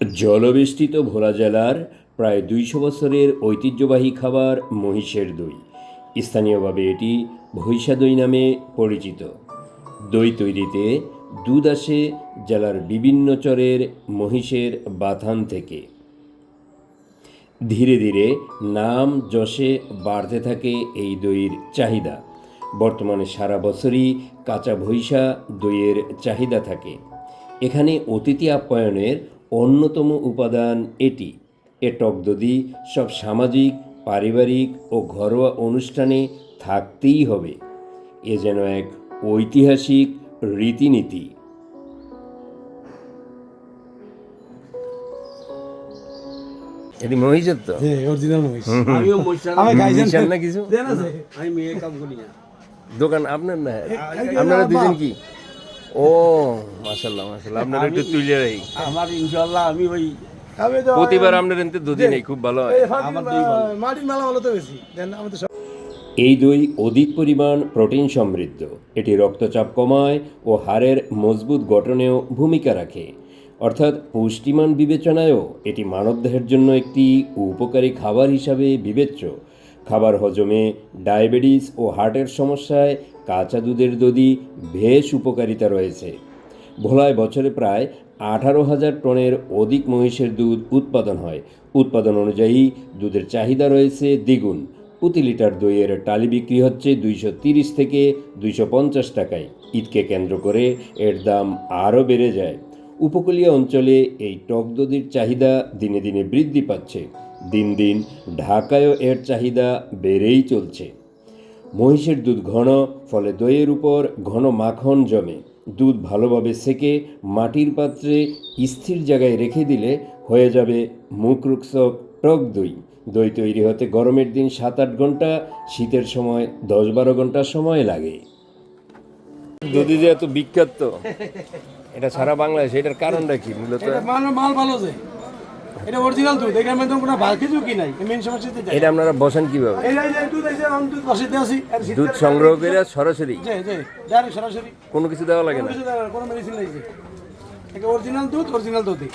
জলবেষ্টিত ভোলা জেলার প্রায় দুইশো বছরের ঐতিহ্যবাহী খাবার মহিষের দই। স্থানীয়ভাবে এটি ভৈষা দই নামে পরিচিত। দই তৈরিতে দুধ আসে জেলার বিভিন্ন চরের মহিষের বাথান থেকে। ধীরে ধীরে নাম যশে বাড়তে থাকে এই দইয়ের চাহিদা। বর্তমানে সারা বছরই কাঁচা ভৈষা দইয়ের চাহিদা থাকে। এখানে অতিথি আপ্যায়নের অন্যতম উপাদান এটি। এ টক দধি সব সামাজিক পারিবারিক ও ঘরোয়া অনুষ্ঠানে থাকতেই হবে। এ যেন এক ঐতিহাসিক রীতিনীতি। এটি মহিষের তো? হ্যাঁ অরিজিনাল মহিষ। আমিও মহিষার আমি না কিছু? আমি মেয়ে কাম করি না। দোকান আপনার না? আপনারা দুজন কি? ও। মাশাল্লাহ মাশাল্লাহ আপনারা একটু তুলে রাখি আমার ইনশাল্লাহ আমি ওই প্রতিবার আপনার এনতে দুধই নেই খুব ভালো হয়। এই মাটির মেলা ভালো তো বেশি। দেন আমি তো সব এই দই অধিক পরিমাণ প্রোটিন সমৃদ্ধ। এটি রক্তচাপ কমায় ও হাড়ের মজবুত গঠনেও ভূমিকা রাখে। অর্থাৎ পুষ্টিমান বিবেচনায়ও এটি মানবদেহের জন্য একটি উপকারী খাবার হিসাবে বিবেচ্য। খাবার হজমে ডায়াবেটিস ও হার্টের সমস্যায় কাঁচা দুধের দধি বেশ উপকারিতা রয়েছে। ভোলায় বছরে প্রায় আঠারো হাজার টনের অধিক মহিষের দুধ উৎপাদন হয়। উৎপাদন অনুযায়ী দুধের চাহিদা রয়েছে দ্বিগুণ। প্রতি লিটার দইয়ের টালি বিক্রি হচ্ছে দুইশো তিরিশ থেকে দুইশো পঞ্চাশ টাকায়। ঈদকে কেন্দ্র করে এর দাম আরও বেড়ে যায়। উপকূলীয় অঞ্চলে এই টক দধির চাহিদা দিনে দিনে বৃদ্ধি পাচ্ছে। দিন দিন ঢাকায়ও এর চাহিদা বেড়েই চলছে। মহিষের দুধ ঘন, ফলে দইয়ের উপর ঘন মাখন জমে। দুধ ভালোভাবে সেকে মাটির পাত্রে স্থির জায়গায় রেখে দিলে হয়ে যাবে মুখরুক্ষক টক দই। দই তৈরি হতে গরমের দিন সাত আট ঘণ্টা শীতের সময় দশ বারো ঘণ্টা সময় লাগে। দুধি যে এত বিখ্যাত? এটা সারা বাংলাদেশ এটার কারণটা কি? মূলত মাল ভালো যে। এটা অরিজিনাল দুধ এখানে মধ্যে কোনো ভালো কিছু কি নাই? মেন সমস্যা এটা আপনারা বসেন কীভাবে? এই যে- দুধ এই যে আমি দুধ বসাইতে আছি দুধ সংগ্রহ করে সরাসরি? জি জি ডাইরেক্ট সরাসরি। কোনো কিছু দেওয়া লাগে না? কোনো মেডিসিন নাই এটা অরিজিনাল দুধ অরিজিনাল দুধই